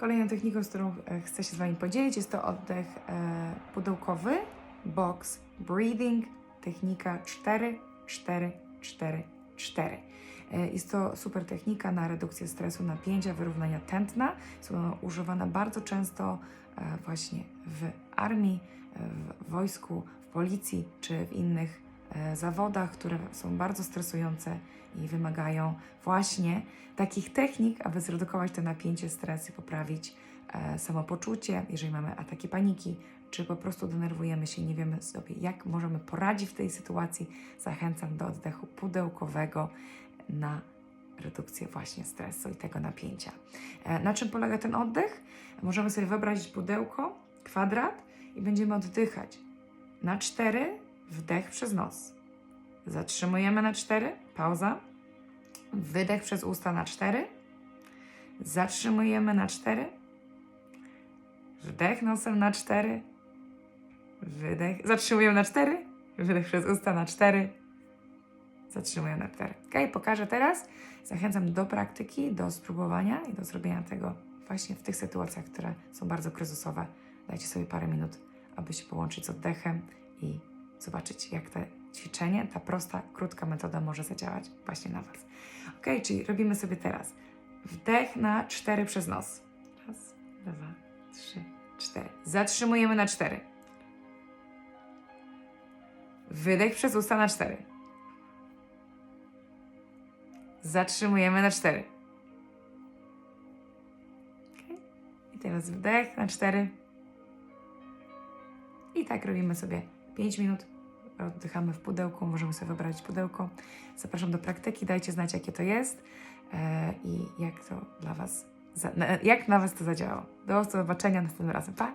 Kolejną techniką, z którą e, chcę się z Wami podzielić, jest to oddech e, pudełkowy, box breathing, technika 4, 4, 4, 4. E, Jest to super technika na redukcję stresu, napięcia, wyrównania tętna. Jest ona używana bardzo często e, właśnie w armii, w wojsku, w policji czy w innych zawodach, które są bardzo stresujące i wymagają właśnie takich technik, aby zredukować to napięcie, stres i poprawić e, samopoczucie, jeżeli mamy ataki paniki, czy po prostu denerwujemy się nie wiemy sobie, jak możemy poradzić w tej sytuacji. Zachęcam do oddechu pudełkowego na redukcję właśnie stresu i tego napięcia. E, Na czym polega ten oddech? Możemy sobie wyobrazić pudełko, kwadrat i będziemy oddychać. Na cztery wdech przez nos. Zatrzymujemy na cztery, pauza. Wydech przez usta na cztery. Zatrzymujemy na cztery. Wdech nosem na cztery. Wydech. Zatrzymujemy na cztery. Wydech przez usta na cztery. Zatrzymujemy na cztery. Ok, pokażę teraz. Zachęcam do praktyki, do spróbowania i do zrobienia tego właśnie w tych sytuacjach, które są bardzo kryzysowe. Dajcie sobie parę minut, aby się połączyć z oddechem i zobaczyć, jak to ćwiczenie, ta prosta, krótka metoda może zadziałać właśnie na Was. Ok, czyli robimy sobie teraz wdech na cztery przez nos. Raz, dwa, trzy, cztery. Zatrzymujemy na cztery. Wydech przez usta na cztery. Zatrzymujemy na cztery. Ok. I teraz wdech na cztery. I tak robimy sobie 5 minut. Oddychamy w pudełku, możemy sobie wyobrazić pudełko. Zapraszam do praktyki, dajcie znać, jakie to jest e, i jak to dla Was, jak na Was to zadziałało. Do zobaczenia następnym razem. Pa!